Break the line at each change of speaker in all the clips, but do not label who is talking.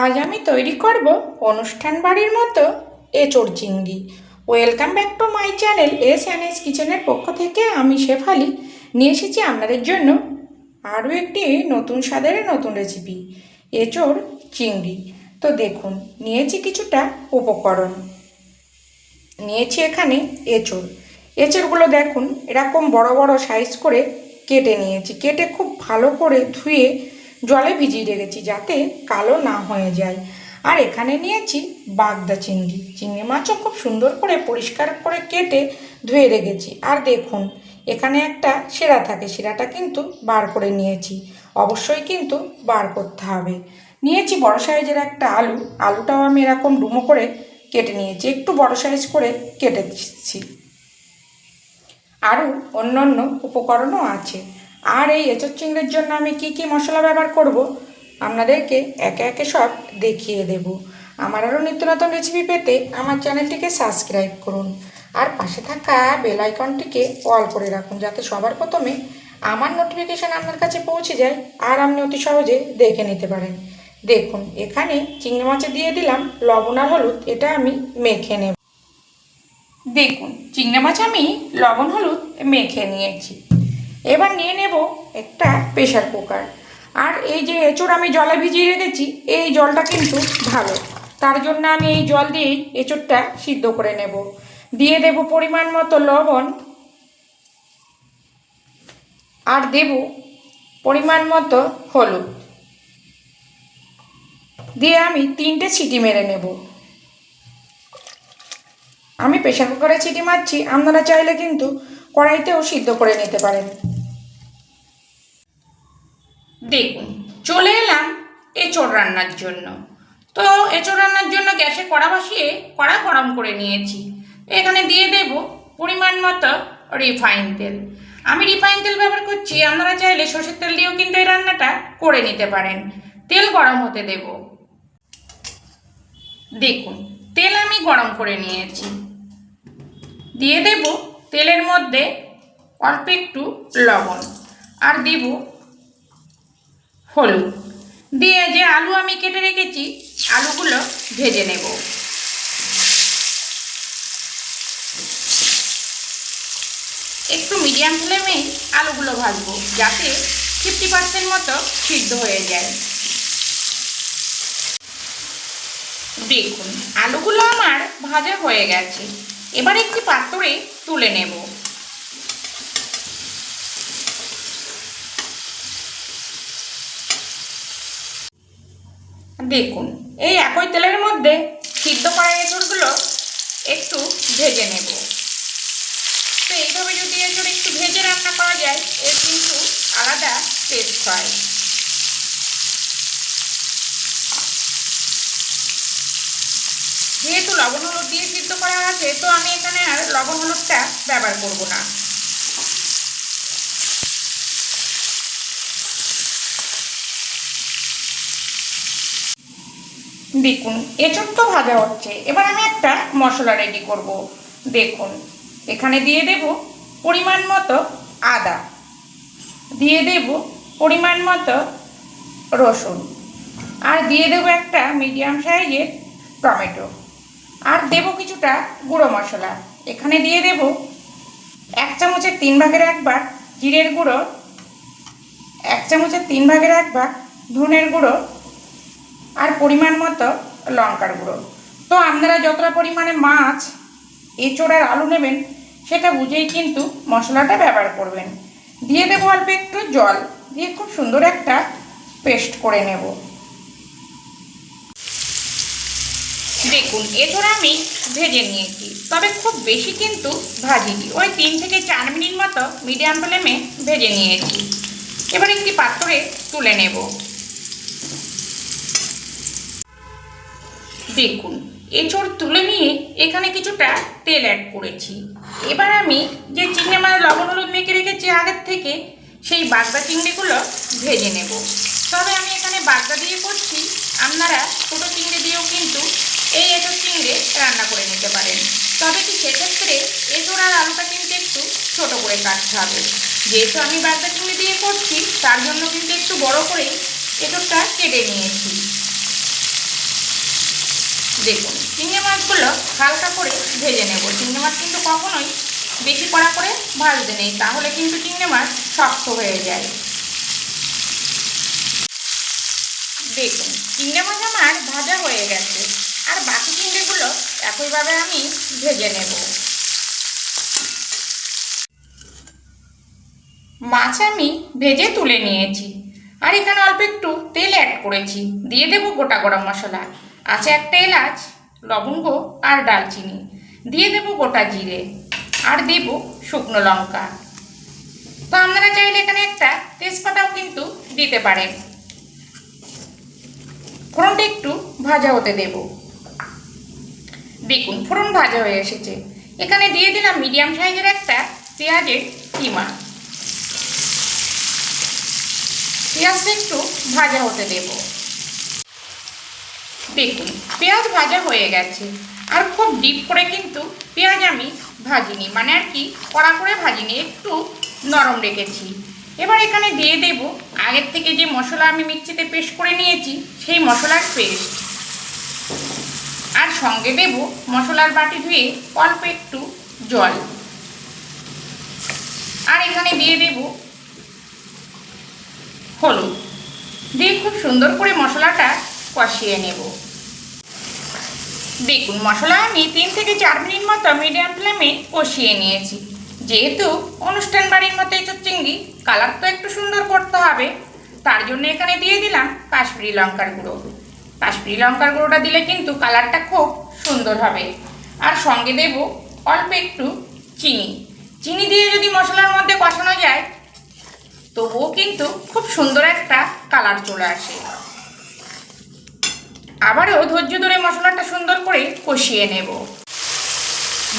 আজ আমি তৈরি করব অনুষ্ঠান বাড়ির মতো এঁচড় চিংড়ি। Welcome back to my channel S N S কিচেনের পক্ষ থেকে আমি শেফালি নিয়ে এসেছি আপনাদের জন্য আরও একটি নতুন স্বাদের নতুন রেসিপি এঁচড় চিংড়ি। তো দেখুন, নিয়েছি কিছুটা উপকরণ। নিয়েছি এখানে এঁচড়। এঁচড়গুলো দেখুন, এরকম বড় বড় সাইজ করে কেটে নিয়েছি। কেটে খুব ভালো করে ধুয়ে জলে ভিজিয়ে রেখেছি যাতে কালো না হয়ে যায়। আর এখানে নিয়েছি বাগদা চিংড়ি। চিংড়ি মাছও খুব সুন্দর করে পরিষ্কার করে কেটে ধুয়ে রেখেছি। আর দেখুন, এখানে একটা সেরা থাকে, শিরাটা কিন্তু বার করে নিয়েছি। অবশ্যই কিন্তু বার করতে হবে। নিয়েছি বড় সাইজের একটা আলু। আলুটাও আমি এরকম ডুমো করে কেটে নিয়েছি। একটু বড় সাইজ করে কেটে দিচ্ছি আরও অন্য অন্য উপকরণও আছে। আর এই এঁচড় চিংড়ির জন্য আমি কি কি মশলা ব্যবহার করব? আপনাদেরকে একে একে সব দেখিয়ে দেব। আমার আরও নিত্য নতুন রেসিপি পেতে আমার চ্যানেলটিকে সাবস্ক্রাইব করুন। আর পাশে থাকা বেল আইকনটিকে অল করে রাখুন যাতে সবার প্রথমে আমার নোটিফিকেশান আপনার কাছে পৌঁছে যায় আর আপনি অতি সহজে দেখে নিতে পারেন। দেখুন, এখানে চিংড়ি মাছে দিয়ে দিলাম লবণ আর হলুদ, এটা আমি মেখে নেব। দেখুন, চিংড়ি মাছ আমি লবণ, হলুদ মেখে নিয়েছি। এবার নিয়ে নেব একটা প্রেশার কুকার আর এই যে এঁচড় আমি জলে ভিজিয়ে রেখেছি, এই জলটা কিন্তু ভালো। তার জন্য আমি এই জল দিয়েই এঁচড়টা সিদ্ধ করে নেব। দিয়ে দেব পরিমাণ মতো লবণ। আর দেব পরিমাণ মতো হলুদ। দিয়ে আমি তিনটে সিটি মেরে নেব। আমি প্রেশার কুকারে সিটি মারছি, আপনারা চাইলে কিন্তু কড়াইতেও সিদ্ধ করে নিতে পারেন। দেখুন, চলে এলাম এঁচড় রান্নার জন্য। তো এঁচড় রান্নার জন্য গ্যাসে কড়া বসিয়ে কড়া গরম করে নিয়েছি। এখানে দিয়ে দেব পরিমাণ মতো রিফাইন তেল। আমি রিফাইন তেল ব্যবহার করছি, আপনারা চাইলে সর্ষের তেল দিয়েও কিন্তু এই রান্নাটা করে নিতে পারেন। তেল গরম হতে দেব। দেখুন, তেল আমি গরম করে নিয়েছি। দিয়ে দেব তেলের মধ্যে অল্প একটু লবণ। আর দেব হলুদ। দিয়ে যে আলু আমি কেটে রেখেছি, আলুগুলো ভেজে নেব। একটু মিডিয়াম ফ্লেমে আলুগুলো ভাজবো, যাতে ফিফটি পার্সেন্ট মতো সিদ্ধ হয়ে যায়। দেখুন, আলুগুলো আমার ভাজা হয়ে গেছে। এবার একটি পাত্রে তুলে নেব। দেখুন। এই একই তেলের মধ্যে সিদ্ধ করা এঁচড়গুলো একটু ভেজে নেব। তো এইভাবে যদি এঁচড় একটু ভেজে রান্না করা যায়, এর কিন্তু আলাদা টেস্ট হয়। যেহেতু লবণ হলুদ দিয়ে সিদ্ধ করা আছে, তো আমি এখানে আর লবণ হলুদটা ব্যবহার করব না। দেখুন এঁচড় তো ভাজা হচ্ছে। এবার আমি একটা মশলা রেডি করব। দেখুন, এখানে দিয়ে দেব পরিমাণ মতো আদা। দিয়ে দেব পরিমাণ মতো রসুন। আর দিয়ে দেবো একটা মিডিয়াম সাইজের টমেটো। আর দেব কিছুটা গুঁড়ো মশলা। এখানে দিয়ে দেব এক চামচের তিন ভাগের এক ভাগ জিরের গুঁড়ো, এক চামচের তিন ভাগের এক ভাগ ধনের গুঁড়ো আর পরিমাণ মতো লঙ্কার গুঁড়ো। তো আপনারা যতটা পরিমাণে মাছ এঁচড় আর আলু নেবেন, সেটা বুঝেই কিন্তু মশলাটা ব্যবহার করবেন। দিয়ে দেবো অল্প একটু জল, দিয়ে খুব সুন্দর একটা পেস্ট করে নেব। দেখুন এছাড়া আমি ভেজে নিয়েছি, তবে খুব বেশি কিন্তু ভাজিনি। ওই তিন থেকে চার মিনিট মতো মিডিয়াম ফ্লেমে ভেজে নিয়েছি। এবার একটি পাত্রে তুলে নেব। দেখুন, এঁচড় তুলে নিয়ে এখানে কিছুটা তেল অ্যাড করেছি। এবার আমি যে চিংড়ি মাছ লবণ হলুদ মেখে রেখেছি আগের থেকে, সেই বাগদা চিংড়িগুলো ভেজে নেব। তবে আমি এখানে বাগদা দিয়ে করছি, আপনারা ছোটো চিংড়ি দিয়েও কিন্তু এই এঁচড় চিংড়ে রান্না করে নিতে পারেন। তবে কি সেক্ষেত্রে এঁচড় আর আলুটা কিন্তু একটু ছোটো করে কাটতে হবে। যেহেতু আমি বাগদা চিংড়ি দিয়ে করছি, তার জন্য কিন্তু একটু বড় করে এঁচড়টা কেটে নিয়েছি। দেখুন, চিংড়ি মাছগুলো হালকা করে ভেজে নেব। চিংড়ি মাছ কিন্তু কখনোই বেশি কড়া করে ভাজতে নেই, তাহলে কিন্তু চিংড়ি মাছ শক্ত হয়ে যায়। দেখুন, চিংড়ি মাছ আমার ভাজা হয়ে গেছে, আর বাকি চিংড়িগুলো একইভাবে আমি ভেজে নেব। মাছ আমি ভেজে তুলে নিয়েছি, আর এখানে অল্প একটু তেল অ্যাড করেছি, দিয়ে দেবো গোটা গরম মশলা। আছে একটা এলাচ, লবঙ্গ আর ডালচিনি। দিয়ে দেবো গোটা জিরে আর দেব শুকনো লঙ্কা। তো আপনারা চাইলে এখানে একটা তেজপাতাও কিন্তু দিতে পারেন। ফোড়নটা একটু ভাজা হতে দেব। দেখুন, ফোড়ন ভাজা হয়ে এসেছে। এখানে দিয়ে দিলাম মিডিয়াম সাইজের একটা পেঁয়াজের কিমা। পেঁয়াজটা একটু ভাজা হতে দেব। দেখুন, পেঁয়াজ ভাজা হয়ে গেছে। আর খুব ডিপ করে কিন্তু পেঁয়াজ আমি ভাজিনি মানে আর কি কড়া করে ভাজিনি, একটু নরম রেখেছি। এবার এখানে দিয়ে দেব, আগের থেকে যে মশলা আমি মিক্সিতে পেস্ট করে নিয়েছি, সেই মশলার পেস্ট। আর সঙ্গে দেব মশলার বাটি ধুয়ে অল্প একটু জল। আর এখানে দিয়ে দেব হলুদ। দিয়ে খুব সুন্দর করে মশলাটা কষিয়ে নেব। দেখুন, মশলা আমি তিন থেকে চার মিনিট মতো মিডিয়াম ফ্লেমে কষিয়ে নিয়েছি। যেহেতু অনুষ্ঠান বাড়ির মতো এই চিংড়ি কালার তো একটু সুন্দর করতে হবে, তার জন্য এখানে দিয়ে দিলাম কাশ্মীরি লঙ্কার গুঁড়ো। কাশ্মীরি লঙ্কার গুঁড়োটা দিলে কিন্তু কালারটা খুব সুন্দর হবে। আর সঙ্গে দেব অল্প একটু চিনি। চিনি দিয়ে যদি মশলার মধ্যে কষানো যায়, তবুও কিন্তু খুব সুন্দর একটা কালার চলে আসে। আবারও ধৈর্য ধরে মশলাটা সুন্দর করে কষিয়ে নেব।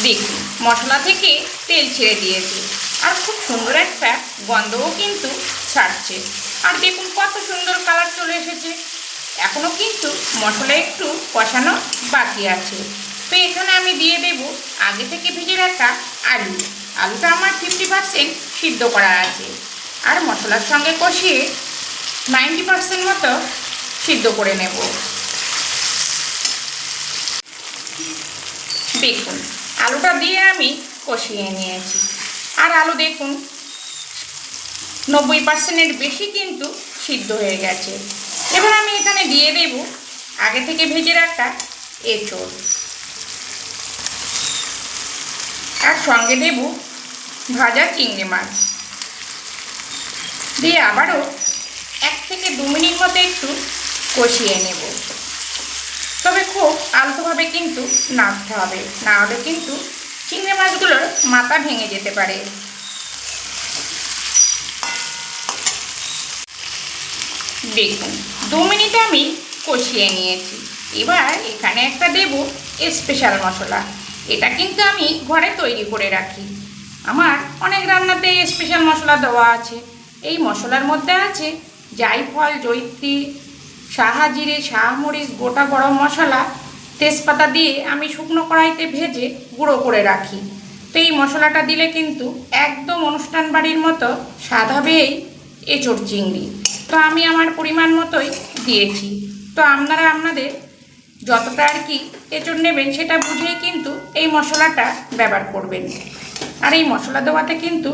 দেখুন, মশলা থেকে তেল ছেড়ে দিয়েছে। আর খুব সুন্দর একটা গন্ধও কিন্তু ছাড়ছে। আর দেখুন, কত সুন্দর কালার চলে এসেছে। এখনও কিন্তু মশলা একটু কষানো বাকি আছে। তো এখানে আমি দিয়ে দেব আগে থেকে ভেজে রাখা আলু। আলুটা আমার ফিফটি পার্সেন্ট সিদ্ধ করা আছে। আর মশলার সঙ্গে কষিয়ে নাইনটি পার্সেন্ট মতো সিদ্ধ করে নেব। দেখুন আলুটা দিয়ে আমি কষিয়ে নিয়েছি। আর আলু দেখুন, নব্বই পার্সেন্টের বেশি কিন্তু সিদ্ধ হয়ে গেছে। এবার আমি এখানে দিয়ে দেব আগে থেকে ভেজে রাখা এঁচড়। আর সঙ্গে দেব ভাজা চিংড়ি মাছ। দিয়ে আবারও এক থেকে দু মিনিট মতো একটু কষিয়ে নেব। তবে খুব আলতোভাবে কিন্তু নাড়তে হবে। না হলে কিন্তু চিংড়ি মাছগুলোর মাথা ভেঙে যেতে পারে। দেখুন, দু মিনিট আমি কষিয়ে নিয়েছি। এবার এখানে একটা দেব স্পেশাল মশলা। এটা কিন্তু আমি ঘরে তৈরি করে রাখি। আমার অনেক রান্নাতে স্পেশাল মশলা দেওয়া আছে। এই মশলার মধ্যে আছে জায়ফল জৈত্রী সাহা জিরে শাহমরিচ গোটা গরম মশলা তেজপাতা দিয়ে আমি শুকনো কড়াইতে ভেজে গুঁড়ো করে রাখি। তো এই মশলাটা দিলে কিন্তু একদম অনুষ্ঠান বাড়ির মতো স্বাদ হবে এই এঁচড় চিংড়ি। তো আমি আমার পরিমাণ মতোই দিয়েছি। তো আপনারা আপনাদের যতটা আর কি এঁচড় নেবেন সেটা বুঝেই কিন্তু এই মশলাটা ব্যবহার করবেন। আর এই মশলা দেওয়াতে কিন্তু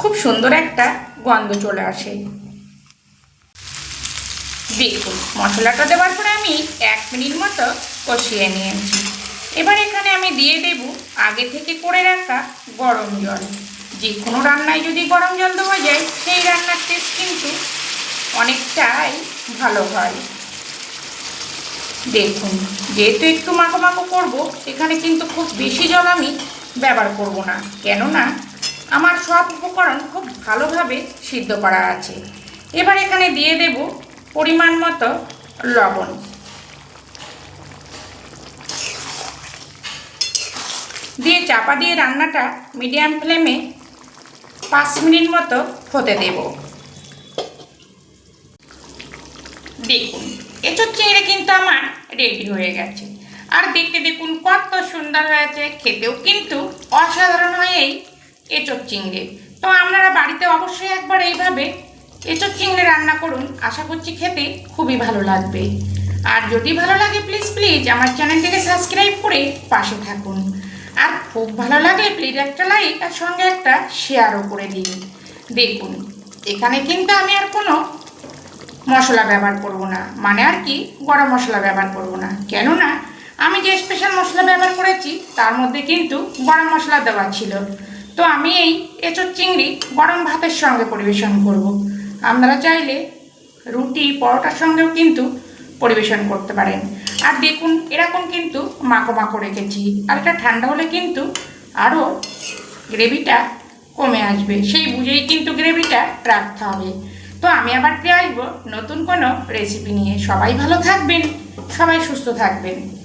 খুব সুন্দর একটা গন্ধ চলে আসে। দেখুন, মশলাটা দেওয়ার পরে আমি এক মিনিট মতো কষিয়ে নিয়েছি। এবার এখানে আমি দিয়ে দেব আগে থেকে করে রাখা গরম জল। যে কোনো রান্নায় যদি গরম জল দেওয়া যায়, সেই রান্নার টেস্ট কিন্তু অনেকটাই ভালো হয়। দেখুন, যেহেতু একটু মাখো মাখো করব, এখানে কিন্তু খুব বেশি জল আমি ব্যবহার করব না। কেননা, আমার সব উপকরণ খুব ভালোভাবে সিদ্ধ করা আছে। এবার এখানে দিয়ে দেব পরিমাণ মতো লবণ। দিয়ে চাপা দিয়ে রান্নাটা মিডিয়াম ফ্লেমে পাঁচ মিনিট মতো হতে দেব। দেখুন, এঁচোর চিংড়ি কিন্তু আমার রেডি হয়ে গেছে। আর দেখতে দেখুন কত সুন্দর হয়েছে, খেতেও কিন্তু অসাধারণ হয় এই এঁচোর চিংড়ি। তো আপনারা বাড়িতে অবশ্যই একবার এইভাবে এঁচোর চিংড়ি রান্না করুন, আশা করছি খেতে খুবই ভালো লাগবে। আর যদি ভালো লাগে প্লিজ প্লিজ আমার চ্যানেলটিকে সাবস্ক্রাইব করে পাশে থাকুন। আর খুব ভালো লাগলে প্লিজ একটা লাইক আর সঙ্গে একটা শেয়ারও করে দিন। দেখুন, এখানে কিন্তু আমি আর কোনো মশলা ব্যবহার করব না। মানে আর কি, গরম মশলা ব্যবহার করব না। কেননা, আমি যে স্পেশাল মশলা ব্যবহার করেছি, তার মধ্যে কিন্তু গরম মশলা দেওয়া ছিল। তো আমি এই এঁচোর চিংড়ি গরম ভাতের সঙ্গে পরিবেশন করব। আপনারা চাইলে রুটি, পরোটার সঙ্গেও কিন্তু পরিবেশন করতে পারেন। আর দেখুন, এরকম কিন্তু মাখো মাখো রেখেছি। আর এটা ঠান্ডা হলে কিন্তু আরও গ্রেভিটা কমে আসবে। সেই বুঝেই কিন্তু গ্রেভিটা রাখতে হবে। তো আমি আবার ফিরে আসব নতুন কোনো রেসিপি নিয়ে। সবাই ভালো থাকবেন, সবাই সুস্থ থাকবেন।